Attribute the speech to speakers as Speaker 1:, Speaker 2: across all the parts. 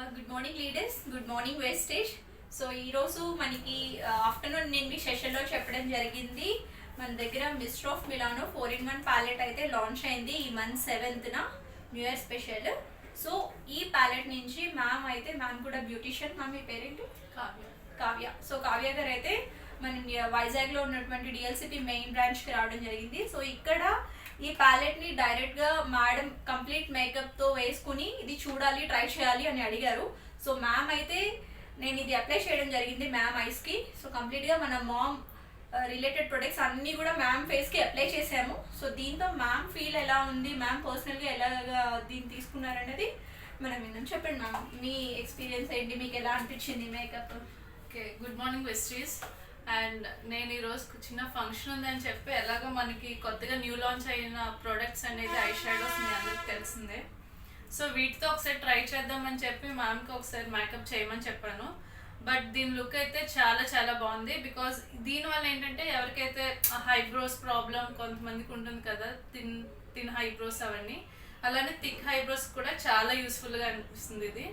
Speaker 1: Good morning leaders good morning Vestige. So ఈరోజు మనకి afternoon నేను మీ సెషన్లో చెప్పడం జరిగింది. మన దగ్గర mister of Milano four in one palette అయితే లాంచ్ అయింది ఈ మంత్ సెవెంత్న న్యూ ఇయర్ స్పెషల్. సో ఈ ప్యాలెట్ నుంచి మ్యామ్ అయితే మ్యామ్ కూడా బ్యూటిషియన్ మ్యామ్ మీ పేరేంటి?
Speaker 2: కావ్య.
Speaker 1: కావ్య. సో కావ్య గారు అయితే మన వైజాగ్లో ఉన్నటువంటి డిఎల్సిపి మెయిన్ బ్రాంచ్కి రావడం జరిగింది. సో ఇక్కడ ఈ ప్యాలెట్ని డైరెక్ట్గా మేడం కంప్లీట్ మేకప్తో వేసుకుని ఇది చూడాలి ట్రై చేయాలి అని అడిగారు. సో మ్యామ్ అయితే నేను ఇది అప్లై చేయడం జరిగింది మ్యామ్ ఐస్కి. సో కంప్లీట్గా మన మామ్ రిలేటెడ్ ప్రొడక్ట్స్ అన్నీ కూడా మ్యామ్ ఫేస్కి అప్లై చేసాము సో దీంతో మ్యామ్ ఫీల్ ఎలా ఉంది మ్యామ్ పర్సనల్గా ఎలాగా దీన్ని తీసుకున్నారనేది మనం విన్నాం. చెప్పండి మ్యామ్ మీ ఎక్స్పీరియన్స్ ఏంటి? మీకు ఎలా అనిపించింది makeup?
Speaker 2: Okay good morning Vestige and నేను ఈరోజు చిన్న ఫంక్షన్ ఉందని చెప్పి ఎలాగో మనకి కొత్తగా న్యూ లాంచ్ అయిన ప్రోడక్ట్స్ అనేది ఐ షాడోస్ మీ అందరికి తెలిసిందే. సో వీటితో ఒకసారి ట్రై చేద్దామని చెప్పి మ్యామ్కి ఒకసారి మేకప్ చేయమని చెప్పాను. బట్ దీని లుక్ అయితే చాలా చాలా బాగుంది. బికాస్ దీనివల్ల ఏంటంటే ఎవరికైతే హైబ్రోస్ ప్రాబ్లం కొంతమందికి ఉంటుంది కదా తిన్ తిన్ హైబ్రోస్ అవన్నీ అలానే థిక్ హైబ్రోస్ కూడా చాలా యూస్ఫుల్గా అనిపిస్తుంది ఇది.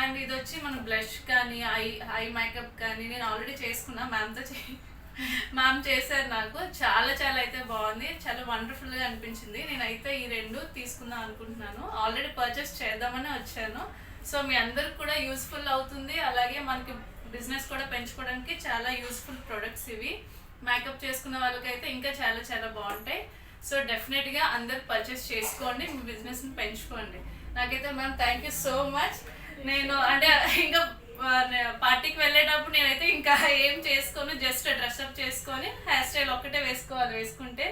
Speaker 2: అండ్ ఇది వచ్చి మన బ్లష్ కానీ ఐ ఐ మేకప్ కానీ నేను ఆల్రెడీ చేసుకున్నా. మ్యామ్తో చే మ్యామ్ చేశారు నాకు. చాలా చాలా అయితే బాగుంది. చాలా వండర్ఫుల్గా అనిపించింది. నేనైతే ఈ రెండు తీసుకుందాం అనుకుంటున్నాను. ఆల్రెడీ పర్చేస్ చేద్దామని వచ్చాను. సో మీ అందరికి కూడా యూస్ఫుల్ అవుతుంది. అలాగే మనకి బిజినెస్ కూడా పెంచుకోవడానికి చాలా యూస్ఫుల్ ప్రొడక్ట్స్ ఇవి. మేకప్ చేసుకున్న వాళ్ళకైతే ఇంకా చాలా చాలా బాగుంటాయి. సో డెఫినెట్గా అందరు పర్చేస్ చేసుకోండి. మీ బిజినెస్ని పెంచుకోండి. నాకైతే ma'am thank you so much నేను అంటే ఇంకా పార్టీకి వెళ్ళేటప్పుడు నేనైతే ఇంకా ఏం చేసుకోను జస్ట్ డ్రెస్అప్ చేసుకొని హెయిర్ స్టైల్ ఒక్కటే వేసుకోవాలి వేసుకుంటే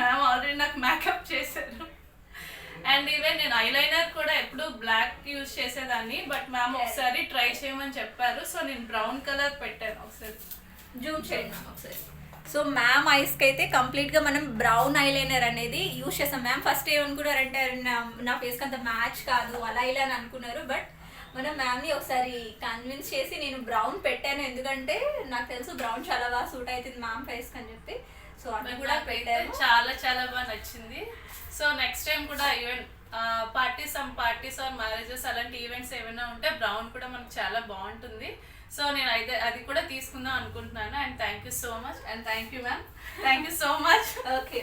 Speaker 2: మ్యామ్ ఆల్రెడీ నాకు మేకప్ చేశారు. అండ్ ఈవెన్ నేను ఐలైనర్ కూడా ఎప్పుడు బ్లాక్ యూజ్ చేసేదాన్ని బట్ మ్యామ్ ఒకసారి ట్రై చేయమని చెప్పారు. సో నేను బ్రౌన్ కలర్ పెట్టాను ఒకసారి.
Speaker 1: జూమ్ చేయండి. ఒకసారి. సో మ్యామ్ ఐస్కి అయితే కంప్లీట్గా మనం బ్రౌన్ ఐలైనర్ అనేది యూజ్ చేస్తాం. మ్యామ్ ఫస్ట్ ఏమనుకున్నారంటే నా నా ఫేస్కి అంత మ్యాచ్ కాదు అలా ఇలా అని అనుకున్నారు. బట్ మనం మ్యామ్ని ఒకసారి కన్విన్స్ చేసి నేను బ్రౌన్ పెట్టాను. ఎందుకంటే నాకు తెలుసు బ్రౌన్ చాలా బాగా సూట్ అవుతుంది మ్యామ్ ఫేస్కి అని చెప్పి. సో అది కూడా పెట్టాను.
Speaker 2: చాలా చాలా బాగా నచ్చింది. సో నెక్స్ట్ టైం కూడా even parties some parties or marriages అలాంటి ఈవెంట్స్ ఏమైనా ఉంటే బ్రౌన్ కూడా మనకు చాలా బాగుంటుంది. సో నేను అయితే అది కూడా తీసుకుందాం అనుకుంటున్నాను and thank you so much and thank you ma'am thank you so much
Speaker 1: okay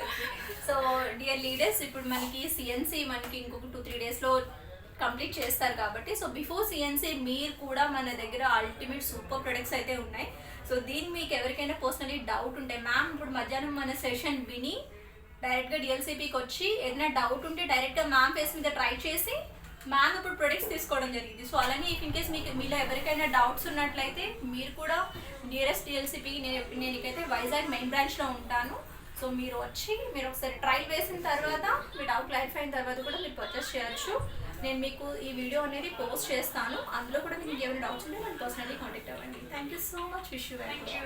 Speaker 1: so dear leaders ఇప్పుడు మనకి సిఎన్సి మనకి ఇంకొక టూ త్రీ డేస్లో కంప్లీట్ చేస్తారు కాబట్టి సో బిఫోర్ సిఎన్సి మీరు కూడా మన దగ్గర అల్టిమేట్ సూపర్ ప్రొడక్ట్స్ అయితే ఉన్నాయి. సో దీన్ని మీకు ఎవరికైనా పర్సనలీ డౌట్ ఉంటే మ్యామ్ ఇప్పుడు మధ్యాహ్నం మన సెషన్ విని డైరెక్ట్గా డిఎల్సిపికి వచ్చి ఏదైనా డౌట్ ఉంటే డైరెక్ట్గా మ్యామ్ ఫేస్ మీద ట్రై చేసి మ్యామ్ ఇప్పుడు ప్రొడక్ట్స్ తీసుకోవడం జరిగింది. సో అలానే ఇఫ్ ఇన్ కేస్ మీకు మీలో ఎవరికైనా డౌట్స్ ఉన్నట్లయితే మీరు కూడా నియరెస్ట్ డిఎల్సిపి నేను నేను ఇకైతే వైజాగ్ మెయిన్ బ్రాంచ్లో ఉంటాను. సో మీరు వచ్చి మీరు ఒకసారి ట్రయల్ వేసిన తర్వాత మీ డౌట్ క్లారిఫై అయిన తర్వాత కూడా మీరు పర్చేస్ చేయొచ్చు. నేను మీకు ఈ వీడియో అనేది పోస్ట్ చేస్తాను. అందులో కూడా మీకు ఏమైనా డౌట్స్ ఉంటే నన్ను పర్సనలీ కాంటాక్ట్ అవ్వండి. Thank you so much wish you
Speaker 2: thank you